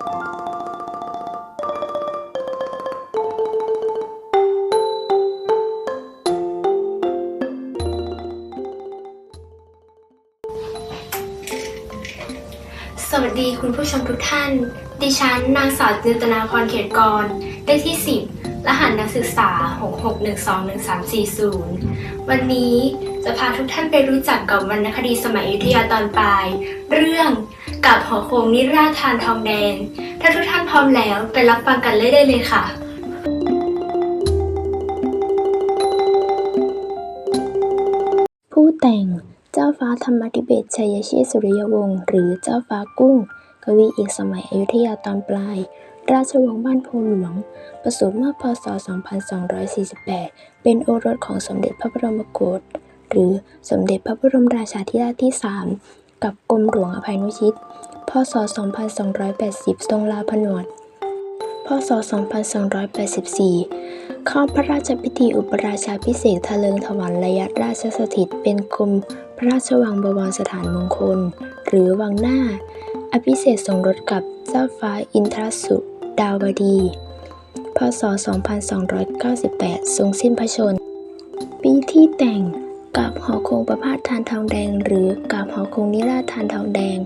สวัสดีคุณผู้ชมทุกท่าน ดิฉันนางสาวจินตนาพรเขตกร เลขที่ 10 รหัสนักศึกษา 66121340วันนี้ จะพาทุกท่านไปรู้จักกับวรรณคดีสมัยอยุธยาตอนปลาย เรื่องกับหอโคงนิราทานทองแดง ถ้าทุกท่านพร้อมแล้วไปรับฟังกันเลยได้เลยค่ะผู้แต่งเจ้าฟ้าธรรมธิเบศชัยเชษสุริยวงศ์หรือเจ้าฟ้ากุ้ง กวีเอกสมัยอยุธยาตอนปลาย ราชวงศ์บ้านโพหลวง ประสูติเมื่อพศ 2248 เป็นโอรสของสมเด็จพระบรมโกศ หรือสมเด็จพระบรมราชาธิราชที่ 3 กับกรมหลวงอภัยนุชิต พศ 2280 ทรงลาผนวด พศ 2284 เข้าพระราชพิธีอุปราชาพิเศษทะเลิงถวันระยะราชสถิต เป็นกรมพระราชวังบวรสถานมงคล หรือวังหน้า อภิเษกสมรสกับเจ้าฟ้าอินทรสุดาวดีพศ 2298 ทรงสิ้นพระชนม์ปีที่แต่ง กาบหอคงประพาสทานทองแดง หรือกาบหอคงนิราชทานทองแดง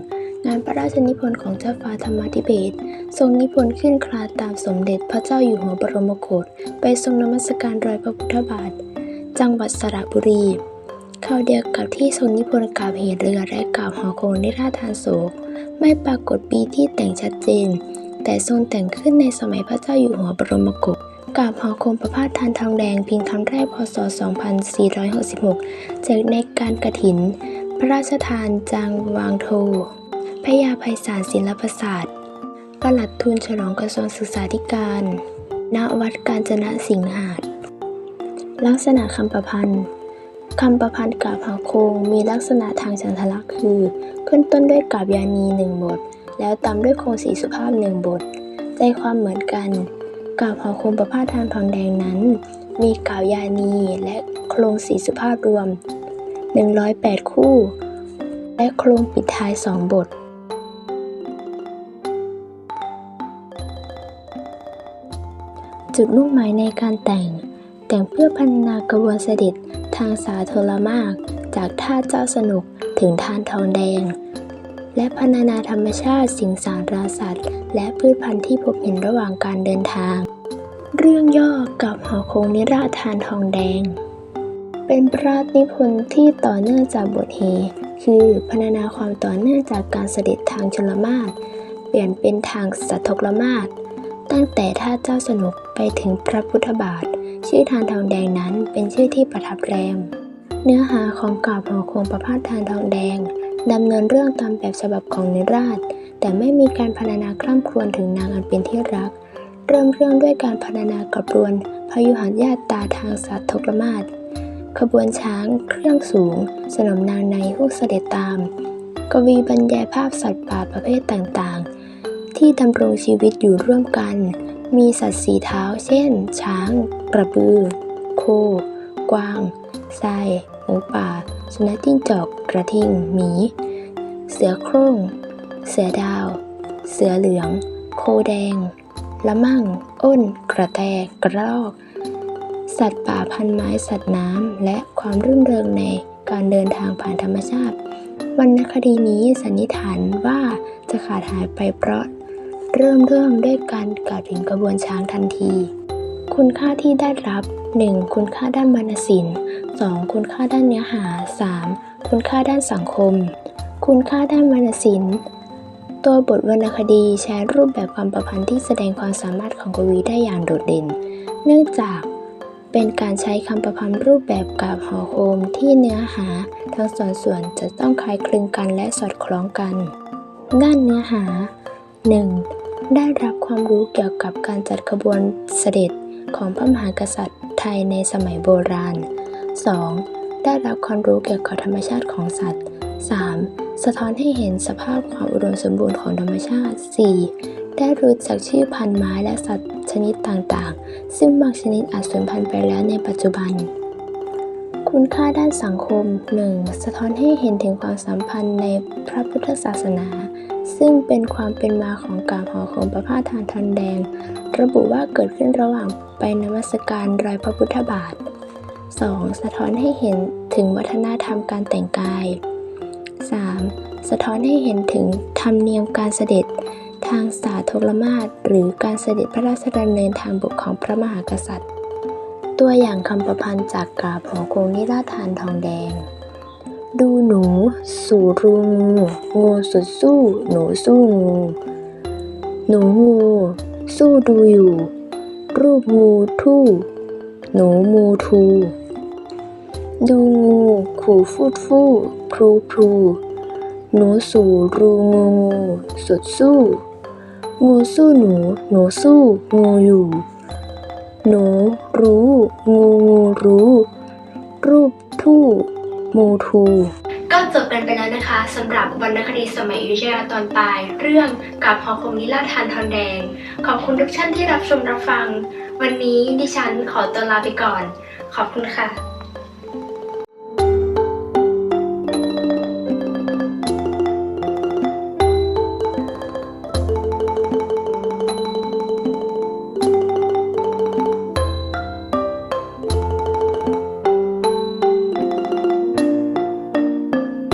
งานพระราชนิพนธ์ของเจ้าฟ้าธรรมธิเบศทรงนิพนธ์ขึ้นคลาตามสมเด็จพระเจ้าอยู่หัวบรมโกศไปทรงนมัสการรอยพระพุทธบาท จังหวัดสระบุรีเข้าเดียวกับที่ทรงนิพนธ์กาบเหตุเรือและกาบหอคงนิราชทานโศก ไม่ปรากฏปีที่แต่งชัดเจน แต่ทรงแต่งขึ้นในสมัยพระเจ้าอยู่หัวบรมโกศ กาบหอคงประพาสทานทองแดงเพียงครั้งแรกพศ 2466จากในการกระถิน พระราชทานจางวางโทพระยาภัยศาลศิลปศาสตร์ปลัดทูลฉลองกระทรวงศึกษาธิการ ณ วัดกาญจนสิงหาดลักษณะคำประพันธ์คำประพันธ์กาบหาโคงมีลักษณะทางฉันทลักษณ์คือ ขึ้นต้นด้วยกาบยานีหนึ่งบท แล้วตามด้วยโครงสีสุภาพหนึ่งบท ใจความเหมือนกัน กาบหาโคงประพาทางทองแดงนั้น มีกาบยานีและโครงสีสุภาพรวม 108 คู่ และโครงปิดท้ายสองบทจุดมุ่งหมายในการแต่ง แต่งเพื่อพัฒนากระบวนเสด็จทางสาโทรมาก จากท่าเจ้าสนุกถึงทานทองแดง และพัฒนาธรรมชาติสิ่งสารราสัตว์ และพืชพันธุ์ที่พบเห็นระหว่างการเดินทาง เรื่องย่อกับหอคงนิราทานทองแดง เป็นพระนิพนธ์ที่ต่อเนื่องจากบทเฮคือพรรณนาความต่อเนื่องจากการเสด็จทางชลมาศเปลี่ยนเป็นทางสัทกลมาศตั้งแต่ท่าเจ้าสนุกไปถึงพระพุทธบาท ชื่อทานทองแดงนั้นเป็นชื่อที่ประทับแรม เนื้อหาของกาบหอคงประพาสทานทองแดง ดำเนินเรื่องตามแบบฉบับของนิราช แต่ไม่มีการพรรณนาคร่ำครวญถึงนางอันเป็นที่รัก เริ่มเรื่องด้วยการพรรณนากระบวนพยุหญาตาทางสัทกลมาศขบวนช้างเครื่องสูง สนมนางในผู้เสด็จตาม กวีบรรยายภาพสัตว์ป่าประเภทต่างๆ ที่ดำรงชีวิตอยู่ร่วมกัน มีสัตว์สีเท้า เช่น ช้าง กระบือ โค กวาง ทรายหมูป่า สุนัขจิ้งจอก กระทิง หมี เสือโคร่ง เสือดาว เสือเหลือง โคแดง ละมั่ง อ้น กระแต กระรอก สัตว์ป่าพันไม้ สัตว์น้ำ และความรื่นเริงในการเดินทางผ่านธรรมชาติ วรรณคดีนี้สันนิษฐานว่าจะขาดหายไปเพราะเริ่มเรื่องด้วยการกล่าวถึงกระบวนช้างทันที คุณค่าที่ได้รับ 1. คุณค่าด้านวรรณศิลป์ 2. คุณค่าด้านเนื้อหา 3. คุณค่าด้านสังคม คุณค่าด้านวรรณศิลป์ ตัวบทวรรณคดีใช้รูปแบบความประพันธ์ที่แสดงความสามารถของกวีได้อย่างโดดเด่น เนื่องจากเป็นการใช้คำประพันธ์รูปแบบกาบหอโคมที่เนื้อหาทั้งสองส่วนจะต้องคล้ายคลึงกันและสอดคล้องกัน ด้านเนื้อหา 1. ได้รับความรู้เกี่ยวกับการจัดขบวนเสด็จ ของพระมหากษัตริย์ไทยในสมัยโบราณ 2. ได้รับความรู้เกี่ยวกับธรรมชาติของสัตว์ 3. สะท้อนให้เห็นสภาพความอุดมสมบูรณ์ของธรรมชาติ 4. ได้รู้จักชื่อพันธุ์ไม้และสัตว์ชนิดต่างๆ ซึ่งบางชนิดอาจสูญพันธุ์ไปแล้วในปัจจุบัน คุณค่าด้านสังคม 1. สะท้อนให้เห็นถึงความสัมพันธ์ในพระพุทธศาสนา ซึ่งเป็นความเป็นมาของกาบหอคงประพาทานทองแดง ระบุว่าเกิดขึ้นระหว่างไปนมัสการรอยพระพุทธบาท 2. สะท้อนให้เห็นถึงวัฒนธรรมการแต่งกาย 3. สะท้อนให้เห็นถึงธรรมเนียมการเสด็จทางสาธรมาศหรือการเสด็จพระราชดำเนินทางบกของพระมหากษัตริย์ ตัวอย่างคำประพันธ์จากกาบหอคงนิราธานทองแดง ดูหนู สู่รูงูงูสุดสู้ หนูสู้งูหนูงู สู้ดูอยู่ รูปงูทู่ หนูมูทู ดูงูขู่ฟูดฟู่ครูพลูหนูสู่รูงูงูสุดสู้ งูสู้หนู หนูสู้งูอยู่ หนูรู้ งูงูรู้ รูปทู่ มูทู จบกันไปแล้วนะคะสำหรับวรรณคดีสมัยอยุธยาตอนปลาย เรื่องกับหอคงนิราทานทองแดง ขอบคุณทุกท่านที่รับชมรับฟัง วันนี้ดิฉันขอตัวลาไปก่อน ขอบคุณค่ะ